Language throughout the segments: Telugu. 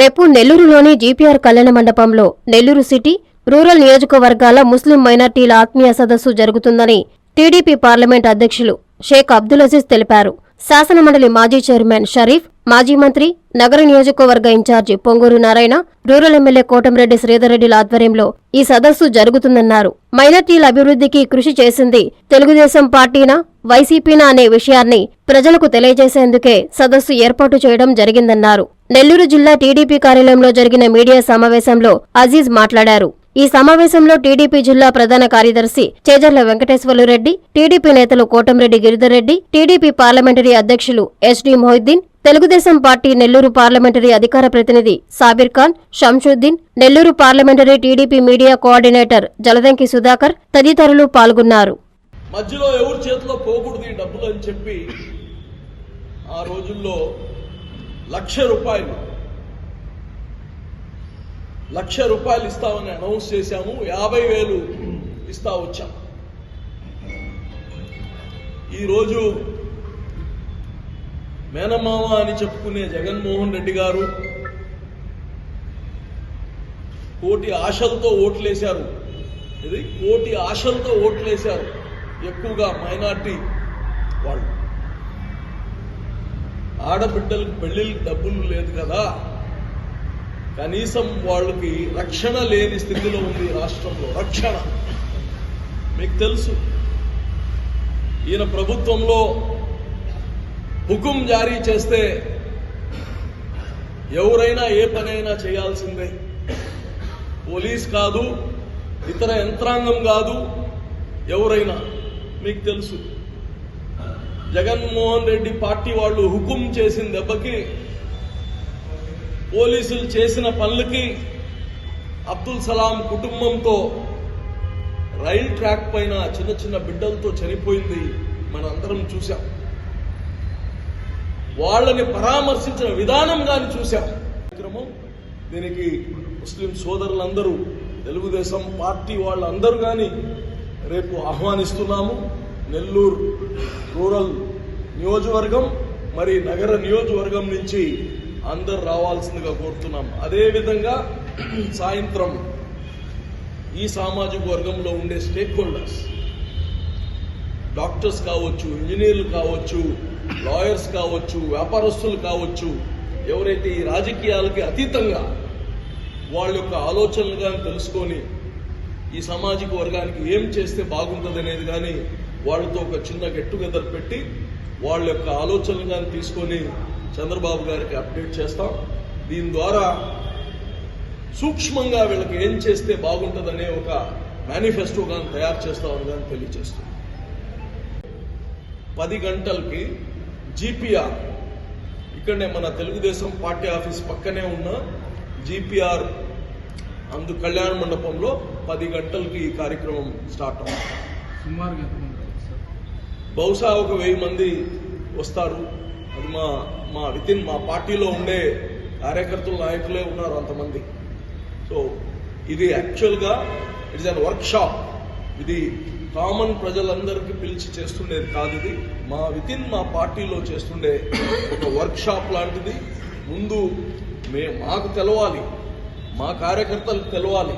రేపు నెల్లూరులోని జీపీఆర్ కళ్యాణ మండపంలో నెల్లూరు సిటీ రూరల్ నియోజకవర్గాల ముస్లిం మైనార్టీల ఆత్మీయ సదస్సు జరుగుతుందని టీడీపీ పార్లమెంట్ అధ్యక్షులు షేక్ అబ్దుల్ అజీజ్ తెలిపారు. శాసనమండలి మాజీ చైర్మన్ షరీఫ్ మాజీ మంత్రి నగర నియోజకవర్గ incharge Ponguru Narayana rural MLA Kotamreddy శ్రీధర్రెడ్డిల ఆధ్వర్యంలో ఈ సదస్సు జరుగుతుందన్నారు. మైనార్టీల అభివృద్ధికి కృషి చేసింది తెలుగుదేశం పార్టీనా వైసీపీనా అనే విషయాన్ని ప్రజలకు తెలియజేసేందుకే సదస్సు ఏర్పాటు చేయడం జరిగిందన్నారు. నెల్లూరు జిల్లా టీడీపీ కార్యాలయంలో జరిగిన మీడియా సమావేశంలో అజీజ్ మాట్లాడారు. ఈ సమావేశంలో టీడీపీ జిల్లా ప్రధాన కార్యదర్శి చేజర్ల వెంకటేశ్వర్లు రెడ్డి టీడీపీ నేతలు కోటంరెడ్డి గిరిధర్రెడ్డి టీడీపీ పార్లమెంటరీ అధ్యక్షులు SD Mohiddin Telugu Desam party Nellore parliamentary అధికార ప్రతినిధి Sabir Khan Shamshuddin Nellore parliamentary TDP media coordinator Jaladanki Sudhakar తదితరులు పాల్గొన్నారు. మధ్యలో ఎవరి చేతిలో పోకూడదు ఈ డబ్బులు అని చెప్పి ఆ రోజుల్లో లక్ష రూపాయలు. లక్ష రూపాయలు ఇస్తామని అనౌన్స్ చేశాము యాభై వేలు ఇస్తా వచ్చాం. ఈరోజు మేనమామ అని చెప్పుకునే జగన్మోహన్ రెడ్డి గారు కోటి ఆశలతో ఓట్లేశారు. ఇది కోటి ఆశలతో ఓట్లేశారు. ఎక్కువగా మైనార్టీ వాళ్ళు. ఆడబిడ్డలకు పెళ్ళిళ్ళకి డబ్బులు లేదు కదా. కనీసం వాళ్ళకి రక్షణ లేని స్థితిలో ఉంది రాష్ట్రంలో. రక్షణ. మీకు తెలుసు. ఈయన ప్రభుత్వంలో హుకుం జారీ చేస్తే ఎవరైనా ఏ పనైనా చేయాల్సిందే. పోలీస్ కాదు ఇతర యంత్రాంగం కాదు ఎవరైనా. మీకు తెలుసు. జగన్మోహన్ రెడ్డి పార్టీ వాళ్ళు హుకుం చేసిన దెబ్బకి పోలీసులు చేసిన పనులకి అబ్దుల్ సలాం కుటుంబంతో రైల్ ట్రాక్ పైన చిన్న చిన్న బిడ్డలతో చనిపోయింది మనందరం చూసాం వాళ్ళని పరామర్శించిన విధానం కానీ చూసాం కార్యక్రమం దీనికి ముస్లిం సోదరులందరూ తెలుగుదేశం పార్టీ వాళ్ళందరూ కానీ రేపు ఆహ్వానిస్తున్నాము. నెల్లూరు రూరల్ నియోజకవర్గం మరి నగర నియోజకవర్గం నుంచి అందరు రావాల్సిందిగా కోరుతున్నాం. అదేవిధంగా సాయంత్రం ఈ సామాజిక వర్గంలో ఉండే స్టేక్ హోల్డర్స్ డాక్టర్స్ కావచ్చు ఇంజనీర్లు కావచ్చు లాయర్స్ కావచ్చు వ్యాపారస్తులు కావచ్చు ఎవరైతే ఈ రాజకీయాలకి అతీతంగా వాళ్ళ యొక్క ఆలోచనలు కానీ తెలుసుకొని ఈ సామాజిక వర్గానికి ఏం చేస్తే బాగుంటుంది అనేది కానీ వాళ్ళతో ఒక చిన్న గెట్ టుగెదర్ పెట్టి వాళ్ళ యొక్క ఆలోచనలు కానీ తీసుకొని చంద్రబాబు గారికి అప్డేట్ చేస్తాం. దీని ద్వారా సూక్ష్మంగా వీళ్ళకి ఏం చేస్తే బాగుంటుందనే ఒక మేనిఫెస్టో కానీ తయారు చేస్తామని కానీ తెలియజేస్తాం పది గంటలకి జీపీఆర్ ఇక్కడనే మన తెలుగుదేశం పార్టీ ఆఫీస్ పక్కనే ఉన్న జీపీఆర్ అందు కళ్యాణ మండపంలో పది గంటలకి ఈ కార్యక్రమం స్టార్ట్ అవుతుంది. సుమారుగా బహుశా ఒక వెయ్యి మంది వస్తారు. అది మా మా వితిన్ మా పార్టీలో ఉండే కార్యకర్తలు నాయకులే ఉన్నారు అంతమంది. సో ఇది యాక్చువల్గా ఇట్స్ అన్ వర్క్ షాప్ ఇది కామన్ ప్రజలందరికీ పిలిచి చేస్తుండేది కాదు ఇది. మా వితిన్ మా పార్టీలో చేస్తుండే ఒక వర్క్ షాప్ లాంటిది. ముందు మే మాకు తెలవాలి. మా కార్యకర్తలకు తెలవాలి.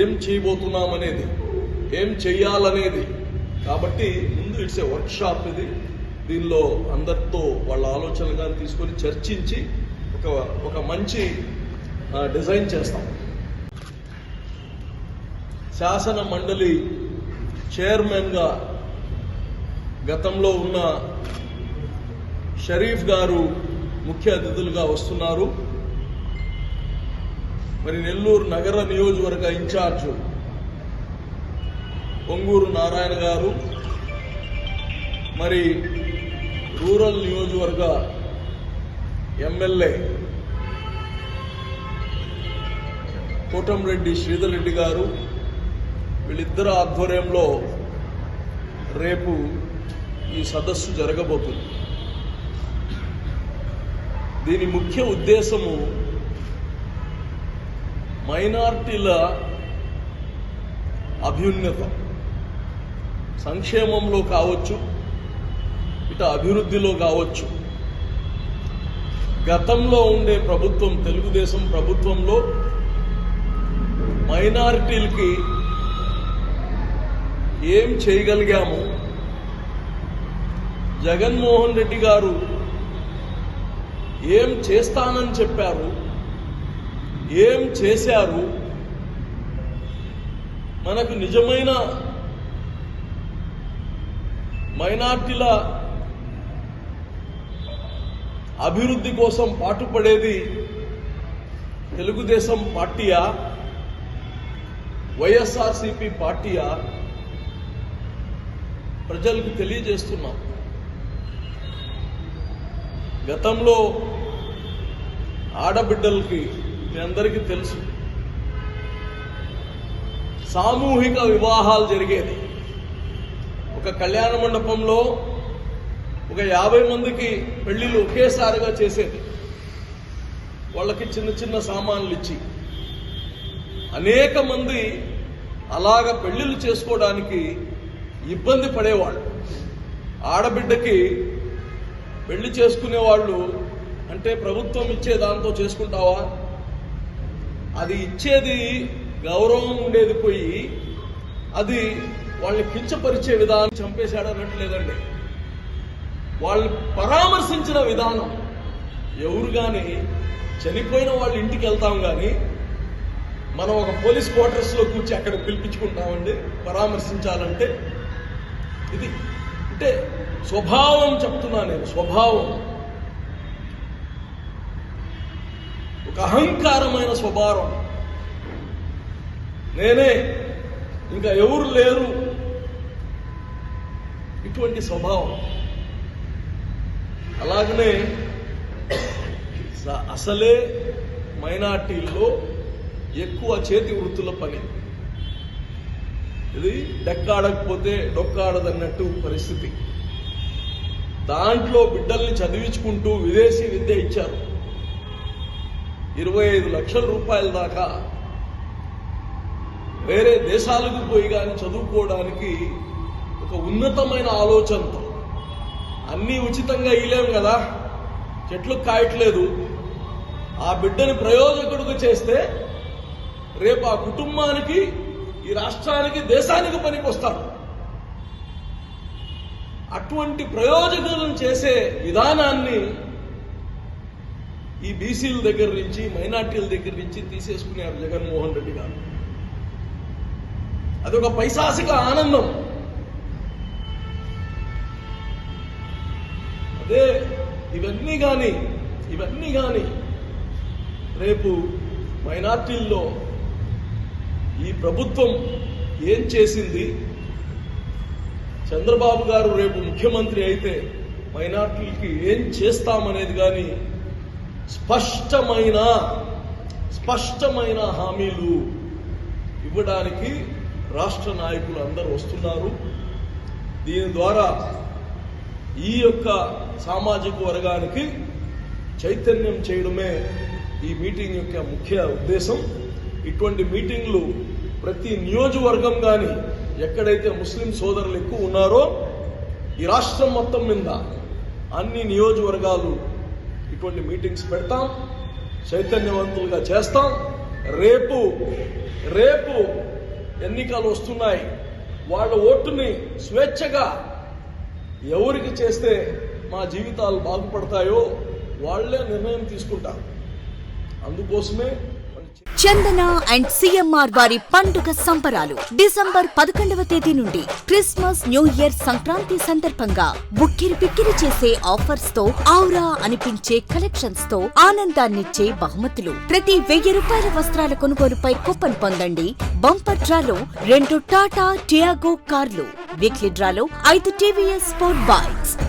ఏం చేయబోతున్నామనేది ఏం చెయ్యాలనేది. కాబట్టి ముందు ఇట్స్ ఏ వర్క్ షాప్ ఇది. దీనిలో అందరితో వాళ్ళ ఆలోచనలు కానీ తీసుకొని చర్చించి ఒక ఒక మంచి డిజైన్ చేస్తాం. శాసన మండలి చైర్మన్గా గతంలో ఉన్న షరీఫ్ గారు ముఖ్య అతిథులుగా వస్తున్నారు. మరి నెల్లూరు నగర నియోజకవర్గ ఇన్ఛార్జ్ పొంగూరు నారాయణ గారు మరి రూరల్ నియోజకవర్గ ఎమ్మెల్యే కోటంరెడ్డి శ్రీధర్ రెడ్డి గారు వీళ్ళిద్దరు ఆధ్వర్యంలో రేపు ఈ సదస్సు జరగబోతుంది. దీని ముఖ్య ఉద్దేశము మైనార్టీల అభ్యున్నత. సంక్షేమంలో కావచ్చు ఇట అభివృద్ధిలో కావచ్చు. గతంలో ఉండే ప్రభుత్వం తెలుగుదేశం ప్రభుత్వంలో మైనారిటీలకి ఏం చేయగలిగాము? జగన్మోహన్ రెడ్డి గారు ఏం చేస్తానని చెప్పారు? ఏం చేశారు? మనకు నిజమైన మైనార్టీల అభివృద్ధి కోసం పాటుపడేది తెలుగుదేశం పార్టీయా? వైఎస్ఆర్సిపి పార్టీయా? ప్రజలకు తెలియజేస్తున్నాం. గతంలో ఆడబిడ్డలకి మీ అందరికీ తెలుసు. సామూహిక వివాహాలు జరిగేది. ఒక కళ్యాణ మండపంలో ఒక యాభై మందికి పెళ్ళిళ్ళు ఒకేసారిగా చేసేది వాళ్ళకి చిన్న చిన్న సామాన్లు ఇచ్చి అనేక మంది అలాగ పెళ్ళిళ్ళు చేసుకోవడానికి ఇబ్బంది పడేవాళ్ళు. ఆడబిడ్డకి పెళ్ళి చేసుకునే వాళ్ళు అంటే ప్రభుత్వం ఇచ్చే దాంతో చేసుకుంటావా? అది ఇచ్చేది గౌరవం ఉండేది పోయి అది వాళ్ళని కించపరిచే విధానం చంపేశాడు వాళ్ళు పరామర్శించిన విధానం. ఎవరు కానీ చనిపోయిన వాళ్ళ ఇంటికి వెళ్తాం కానీ మనం ఒక పోలీస్ క్వార్టర్స్లో కూర్చి అక్కడ పిలిపించుకుంటామండి పరామర్శించాలంటే. ఇది అంటే స్వభావం చెప్తున్నా నేను స్వభావం. ఒక అహంకారమైన స్వభావం. నేనే ఇంకా ఎవరు లేరు. ఇటువంటి స్వభావం. అలాగనే అసలే మైనార్టీల్లో ఎక్కువ చేతి వృత్తుల పని. ఇది డెక్కాడకపోతే డొక్కాడదన్నట్టు పరిస్థితి. దాంట్లో బిడ్డల్ని చదివించుకుంటూ విదేశీ విద్య ఇచ్చారు. ఇరవై ఐదు లక్షల రూపాయల దాకా. వేరే దేశాలకు పోయి కానీ చదువుకోవడానికి ఒక ఉన్నతమైన ఆలోచనతో అన్నీ ఉచితంగా ఇయ్యలేము కదా? చెట్లు కాయట్లేదు. ఆ బిడ్డని ప్రయోజకుడికి చేస్తే రేపు ఆ కుటుంబానికి ఈ రాష్ట్రానికి దేశానికి పనికొస్తారు అటువంటి ప్రయోజకులను చేసే విధానాన్ని ఈ బీసీల దగ్గర నుంచి మైనార్టీల దగ్గర నుంచి తీసేసుకున్నారు జగన్మోహన్ రెడ్డి గారు. అదొక పైశాసిక ఆనందం. అదే ఇవన్నీ కానీ ఇవన్నీ కానీ రేపు మైనార్టీల్లో ఈ ప్రభుత్వం ఏం చేసింది? చంద్రబాబు గారు రేపు ముఖ్యమంత్రి అయితే మైనార్టీలకి ఏం చేస్తామనేది కానీ స్పష్టమైన స్పష్టమైన హామీలు ఇవ్వడానికి రాష్ట్ర నాయకులు అందరూ వస్తున్నారు. దీని ద్వారా ఈ యొక్క సామాజిక వర్గానికి చైతన్యం చేయడమే ఈ మీటింగ్ యొక్క ముఖ్య ఉద్దేశం. ఇటువంటి మీటింగ్లు ప్రతి నియోజకవర్గం కానీ ఎక్కడైతే ముస్లిం సోదరులు ఎక్కువ ఉన్నారో ఈ రాష్ట్రం మొత్తం మీద అన్ని నియోజకవర్గాలు ఇటువంటి మీటింగ్స్ పెడతాం చైతన్యవంతులుగా చేస్తాం. రేపు రేపు ఎన్నికలు వస్తున్నాయి. వాళ్ళ ఓటుని స్వేచ్ఛగా ఎవరికి చేస్తే మా జీవితాలు బాగుపడతాయో వాళ్ళే నిర్ణయం తీసుకుంటారు. అందుకోసమే చందన అండ్ సిఎంఆర్ వారి పండుగ సంబరాలు డిసెంబర్ పదకొండవ తేదీ నుండి క్రిస్మస్ న్యూ ఇయర్ సంక్రాంతి సందర్భంగా బుక్కిరి బిక్కిరి చేసే ఆఫర్స్తో ఆవురా అనిపించే కలెక్షన్స్తో ఆనందాన్నిచ్చే బహుమతులు. ప్రతి వెయ్యి రూపాయల వస్త్రాల కొనుగోలుపై కూపన్ పొందండి బంపర్ డ్రాలో రెండు టాటా టియాగో కార్లు. వీక్లీ డ్రాలో ఐదు టీవీఎస్ స్పోర్ట్ బైక్స్